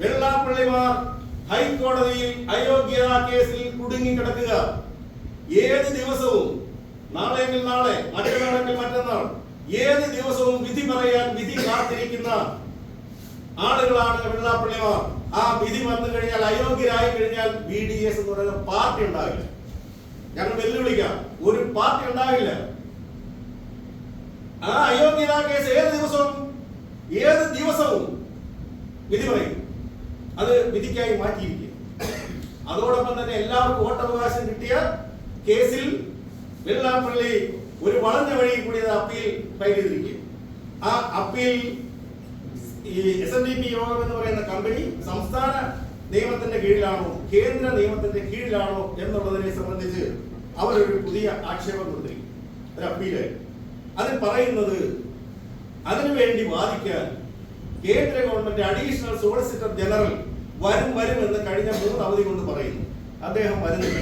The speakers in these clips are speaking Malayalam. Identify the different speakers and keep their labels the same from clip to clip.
Speaker 1: വെള്ളാപ്പള്ളിമാർ ഹൈക്കോടതിയിൽ അയോഗ്യതാ കേസിൽ കുടുങ്ങി കിടക്കുക ഏത് ദിവസവും നാളെയെങ്കിൽ നാളെ മറ്റന്നാളെങ്കിൽ മറ്റന്നാൾ ഏത് ദിവസവും വിധി പറയാൻ വിധി കാത്തിരിക്കുന്ന ആളുകളാണ് വെള്ളാപ്പള്ളിമാർ. ആ വിധി വന്നു കഴിഞ്ഞാൽ അയോഗ്യരായി കഴിഞ്ഞാൽ ബി ഡി എസ് എന്ന് പറയുന്ന പാർട്ടി ഉണ്ടാവില്ല. ഞങ്ങൾ വെല്ലുവിളിക്കാം. ഒരു പാർട്ടി ഉണ്ടാവില്ല. ആ അയോഗ്യതാ കേസ് ഏത് ദിവസവും ഏത് ദിവസവും വിധി പറയും. അത് വിധിക്കായി മാറ്റിയിരിക്കുക അതോടൊപ്പം തന്നെ എല്ലാവർക്കും വോട്ടവകാശം കിട്ടിയ കേസിൽ വെള്ളാപ്പള്ളി ഒരു വളഞ്ഞ വഴി കൂടി അപ്പീൽ ഫയൽ ചെയ്തിരിക്കുക ആ അപ്പീൽ ഈ എസ് എൻ ഡി പി യോഗം എന്ന് പറയുന്ന കമ്പനി സംസ്ഥാന നിയമത്തിന്റെ കീഴിലാണോ കേന്ദ്ര നിയമത്തിന്റെ കീഴിലാണോ എന്നുള്ളതിനെ സംബന്ധിച്ച് അവരൊരു പുതിയ ആക്ഷേപം കൊടുത്തിരിക്കും. ഒരു അപ്പീൽ. അതിൽ പറയുന്നത് അതിനുവേണ്ടി വാദിക്കാൻ കേന്ദ്ര ഗവൺമെന്റ് അഡീഷണൽ സോളിസിറ്റർ ജനറൽ വരും വരും എന്ന് കഴിഞ്ഞ മൂന്ന് അവധി കൊണ്ട് പറയുന്നു. അദ്ദേഹം വരുന്നില്ല.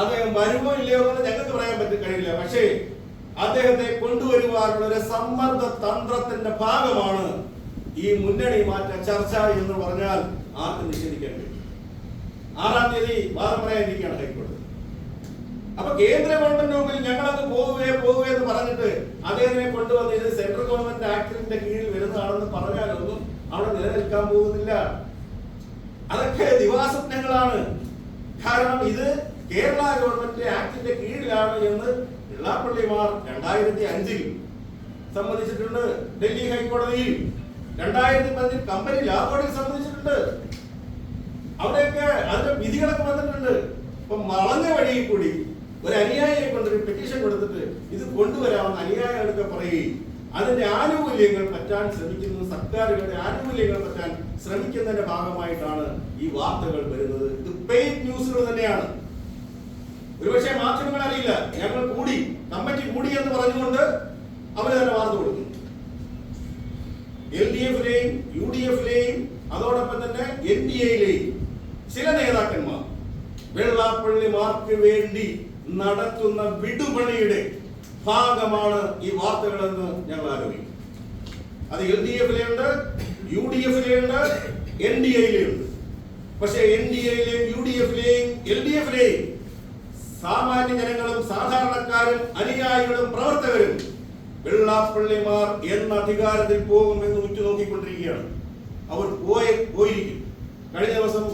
Speaker 1: അദ്ദേഹം വരുമോ ഇല്ലയോ എന്ന് ഞങ്ങൾക്ക് പറയാൻ പറ്റി കഴിയില്ല. പക്ഷേ അദ്ദേഹത്തെ കൊണ്ടുവരുവാനുള്ള ഒരു സമ്മർദ്ദ തന്ത്രത്തിന്റെ ഭാഗമാണ് ഈ മുന്നണി മാറ്റ ചർച്ച എന്ന് പറഞ്ഞാൽ ആർക്കും നിഷേധിക്കാൻ കഴിയും ആറാം തീയതി വാദം പറയാനിരിക്കുകയാണ് ഹൈക്കോടതി. അപ്പൊ കേന്ദ്ര ഗവൺമെന്റ് മുമ്പിൽ ഞങ്ങളത് പോവുകയെ പോവുക എന്ന് പറഞ്ഞിട്ട് അദ്ദേഹത്തിനെ കൊണ്ടുവന്ന് ഇത് സെൻട്രൽ ഗവൺമെന്റ് ആക്ടിന്റെ കീഴിൽ വരുന്നതാണെന്ന് പറഞ്ഞാലൊന്നും അവിടെ നിലനിൽക്കാൻ പോകുന്നില്ല. അതൊക്കെ ദിവാസ്വപ്നങ്ങളാണ് കാരണം ഇത് കേരള ഗവൺമെന്റ് ആക്ടിന്റെ കീഴിലാണ് എന്ന് വെള്ളാപ്പള്ളിമാർ രണ്ടായിരത്തി അഞ്ചിൽ സംബന്ധിച്ചിട്ടുണ്ട് ഡൽഹി ഹൈക്കോടതിയിൽ. രണ്ടായിരത്തി പതിനഞ്ചിൽ കമ്പനി ലാബോർഡിൽ സംബന്ധിച്ചിട്ടുണ്ട് അവിടെയൊക്കെ അതിന്റെ വിധികളൊക്കെ വന്നിട്ടുണ്ട്. ഇപ്പൊ മറഞ്ഞ വഴിയിൽ കൂടി ഒരു അനുയായിയെ കൊണ്ടൊരു പെറ്റീഷൻ കൊടുത്തിട്ട് ഇത് കൊണ്ടുവരാമെന്ന് അനുയായികളൊക്കെ പറയുകയും അതിന്റെ ആനുകൂല്യങ്ങൾ പറ്റാൻ ശ്രമിക്കുന്നത് സർക്കാരുകളുടെ ആനുകൂല്യങ്ങൾ പറ്റാൻ ശ്രമിക്കുന്നതിന്റെ ഭാഗമായിട്ടാണ് ഈ വാർത്തകൾ വരുന്നത്. ഇത് പെയ്ഡ് ന്യൂസുകൾ തന്നെയാണ്. ഒരുപക്ഷെ മാധ്യമങ്ങൾ അറിയില്ല. ഞങ്ങൾ കൂടി കമ്മിറ്റി കൂടി എന്ന് പറഞ്ഞുകൊണ്ട് അവർ തന്നെ വാർത്ത കൊടുക്കുന്നു. എൽ ഡി എഫിലെയും യു ഡി എഫിലെയും അതോടൊപ്പം തന്നെ എൻ ഡി എയിലെയും ചില നേതാക്കന്മാർ വെള്ളാപ്പള്ളിമാർക്ക് വേണ്ടി നടത്തുന്ന വിടുപണിയുടെ ഭാഗമാണ് ഈ വാർത്തകളെന്ന് ഞങ്ങൾ ആരോപിക്കും അത് എൽ ഡി എഫിലുണ്ട് യു ഡി എഫിലുണ്ട് എൻ ഡി എയിലുണ്ട് പക്ഷേ എൻ ഡി എയിലെയും യു ഡി എഫിലെയും എൽ ഡി എഫിലെയും സാമാന്യ ജനങ്ങളും സാധാരണക്കാരും അനുയായികളും പ്രവർത്തകരും വെള്ളാപ്പള്ളിമാർ എന്ന അധികാരത്തിൽ പോകുമെന്ന് ഉറ്റുനോക്കിക്കൊണ്ടിരിക്കുകയാണ്. അവർ പോയ പോയിരിക്കും കഴിഞ്ഞ ദിവസം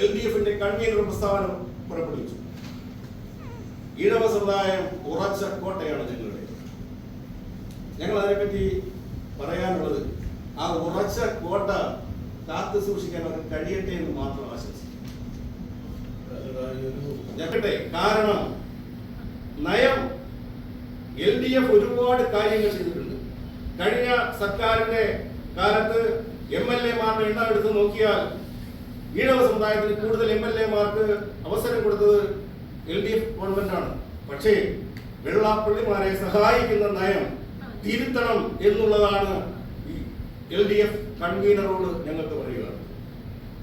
Speaker 1: എൽ ഡി എഫിന്റെ കൺവീനർ പ്രസ്താവന പുറപ്പെടുവിച്ചു. ഈഴവ സമുദായം ഉറച്ച കോട്ടയാണ് ഞങ്ങളുടെ ഞങ്ങൾ അതിനെപ്പറ്റി പറയാനുള്ളത് ആ ഉറച്ച കോട്ട കാത്തു സൂക്ഷിക്കാൻ അവർക്ക് കഴിയട്ടെ എന്ന് മാത്രം ആശംസിക്കും കാരണം നയം എൽ ഡി എഫ് ഒരുപാട് കാര്യങ്ങൾ ചെയ്തിട്ടുണ്ട്. കഴിഞ്ഞ സർക്കാരിന്റെ കാലത്ത് എം എൽ എമാരുടെ എണ്ണം എടുത്ത് നോക്കിയാൽ ഈഴവ സമുദായത്തിന് കൂടുതൽ എം എൽ എമാർക്ക് അവസരം കൊടുത്തത് എൽ ഡി എഫ് ഗവൺമെന്റാണ് പക്ഷേ വെള്ളാപ്പള്ളിമാരെ സഹായിക്കുന്ന നയം തിരുത്തണം എന്നുള്ളതാണ് എൽ ഡി എഫ് കൺവീനറോട് ഞങ്ങൾക്ക് പറയുക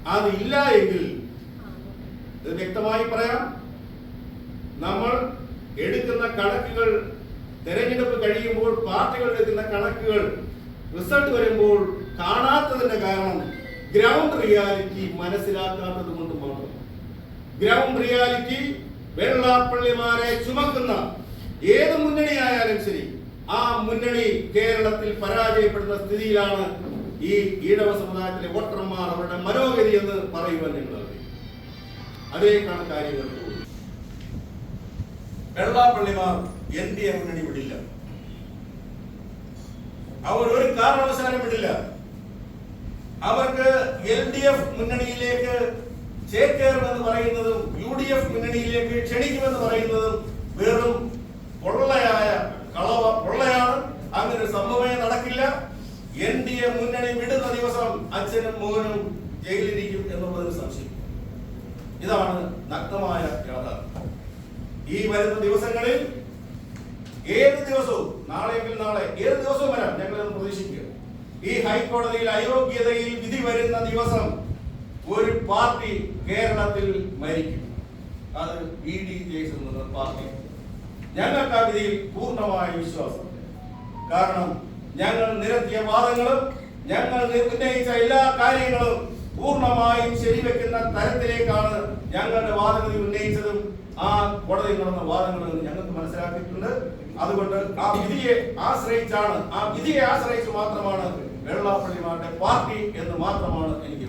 Speaker 1: അതില്ല എങ്കിൽ ഇത് വ്യക്തമായി പറയാം. നമ്മൾ എടുക്കുന്ന കണക്കുകൾ തെരഞ്ഞെടുപ്പ് കഴിയുമ്പോൾ പാർട്ടികൾ എടുക്കുന്ന കണക്കുകൾ റിസൾട്ട് വരുമ്പോൾ കാണാത്തതിന്റെ കാരണം ഗ്രൗണ്ട് റിയാലിറ്റി മനസ്സിലാക്കാത്തത് കൊണ്ട് മാത്രം. ഗ്രൗണ്ട് റിയാലിറ്റി വെള്ളാപ്പള്ളിമാരെ ചുമക്കുന്ന ഏത് മുന്നണിയായാലും ശരി ആ മുന്നണി കേരളത്തിൽ പരാജയപ്പെടുന്ന സ്ഥിതിയിലാണ് ഈ ഈഴവ സമുദായത്തിലെ വോട്ടർമാർ അവരുടെ മനോഗതി എന്ന് പറയുവാൻ ഞങ്ങൾ അതേ കാര്യങ്ങൾ വെള്ളാപ്പള്ളിമാർ എൻ ഡി എ മുന്നണി വിടില്ല. അവർ ഒരു കാരണവശാലും വിടില്ല. അവർക്ക് എൽ ഡി എഫ് മുന്നണിയിലേക്ക് ചേക്കേറുമെന്ന് പറയുന്നതും യു ഡി എഫ് മുന്നണിയിലേക്ക് ക്ഷണിക്കുമെന്ന് പറയുന്നതും വെറും പൊള്ളയായ കളവ പൊള്ളയാണ്. അങ്ങനെ സംഭവമേ നടക്കില്ല. എൻ ഡി എ മുന്നണി വിടുന്ന ദിവസം അച്ഛനും മോനും ജയിലിരിക്കും എന്നുള്ളതിന് സംശയം. ഇതാണ് നഗ്നമായ യാഥാർത്ഥ്യം ഈ വരുന്ന ദിവസങ്ങളിൽ ഏത് ദിവസവും നാളെയെങ്കിൽ നാളെ ഏത് ദിവസവും വരാം ഞങ്ങൾ പ്രതീക്ഷിക്കുക. ഈ ഹൈക്കോടതിയിൽ അയോഗ്യതയിൽ വിധി വരുന്ന ദിവസം ഒരു പാർട്ടി കേരളത്തിൽ മരിക്കും. അത് ബി ഡി എന്ന പാർട്ടി ഞങ്ങൾക്ക് ആ പൂർണമായ വിശ്വാസമുണ്ട് കാരണം ഞങ്ങൾ നിരത്തിയ വാദങ്ങളും ഞങ്ങൾ ഉന്നയിച്ച എല്ലാ കാര്യങ്ങളും പൂർണമായും ശരിവെക്കുന്ന തരത്തിലേക്കാണ് ഞങ്ങളുടെ വാദഗതി ഉന്നയിച്ചതും ആ കോടതിയിൽ നടന്ന വാദങ്ങൾ എന്ന് ഞങ്ങൾക്ക് മനസ്സിലാക്കിയിട്ടുണ്ട്. അതുകൊണ്ട് ആ വിധിയെ ആശ്രയിച്ചാണ് ആ വിധിയെ ആശ്രയിച്ച് മാത്രമാണ് വെള്ളാപ്പള്ളിമാരുടെ പാർട്ടി എന്ന് മാത്രമാണ് എനിക്ക്